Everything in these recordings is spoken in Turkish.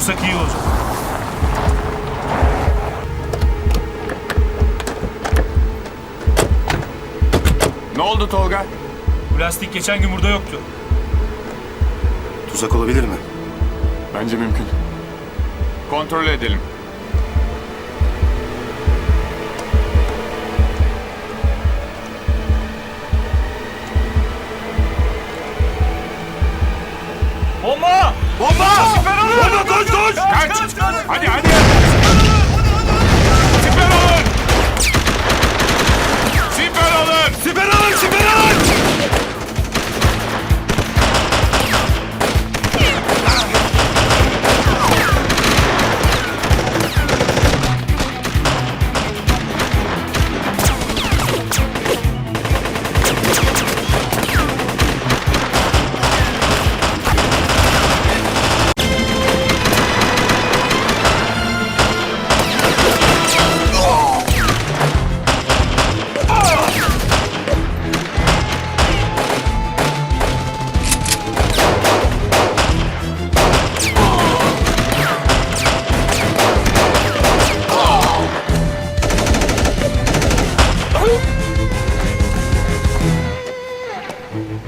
Dursak iyi olacak. Ne oldu Tolga? Bu lastik geçen gün burada yoktu. Tuzak olabilir mi? Bence mümkün. Kontrol edelim. Koş! Kaç! Hadi hadi!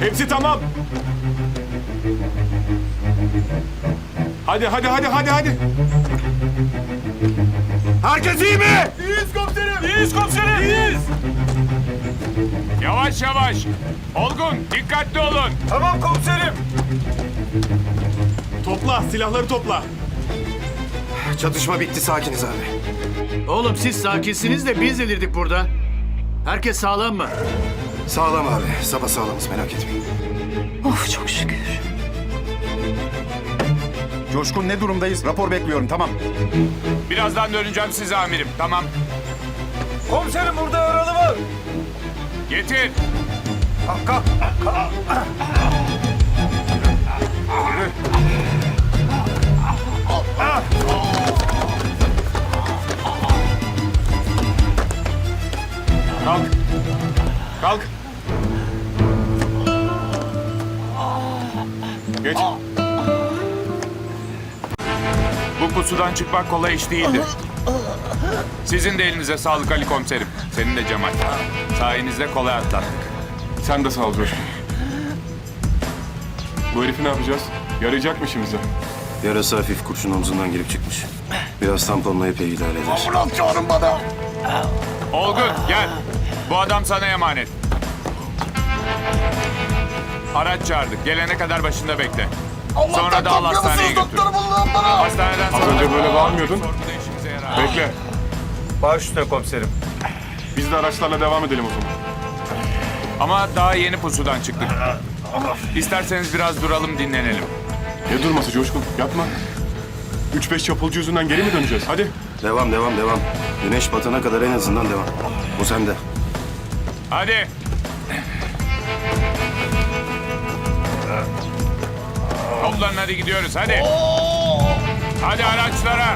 Hepsi tamam. Hadi hadi hadi hadi hadi. Herkes iyi mi? İyiyiz komiserim! İyiyiz komiserim! İyiyiz! Yavaş yavaş. Olgun dikkatli olun. Tamam komiserim! Topla silahları topla. Çatışma bitti sakiniz abi. Oğlum siz sakinsiniz de biz delirdik burada. Herkes sağlam mı? Sağlam abi. Sabah sağlamız merak etmeyin. Of çok şükür. Coşkun ne durumdayız? Rapor bekliyorum tamam. Birazdan döneceğim size amirim. Tamam. Komiserim burada yaralı var. Getir. Kalk. Kalk. Geç. Bu pusudan çıkmak kolay iş değildi. Sizin de elinize sağlık Ali komiserim. Senin de Cemal. Sayenizde kolay atlattık. Sen de sağ ol Coşkun. Bu herifi ne yapacağız? Yarayacak mı işimize? Yarası hafif kurşun omzundan girip çıkmış. Biraz tamponlayıp idare eder. Olgun gel. Bu adam sana emanet. Araç çağırdık. Gelene kadar başında bekle. Sonra da al hastaneye götür. Hastaneden Az sonra... önce böyle bağırmıyordun. Sorguda işimize yarar. Bekle. Baş üstüne komiserim. Biz de araçlarla devam edelim o zaman. Ama daha yeni pusudan çıktık. İsterseniz biraz duralım dinlenelim. Ne durması Coşkun? Yapma. Üç beş çapulcu yüzünden geri mi döneceğiz? Hadi. Devam devam devam. Güneş batana kadar en azından devam. Bu sende. Hadi. Toplanın hadi gidiyoruz hadi. Hadi araçlara.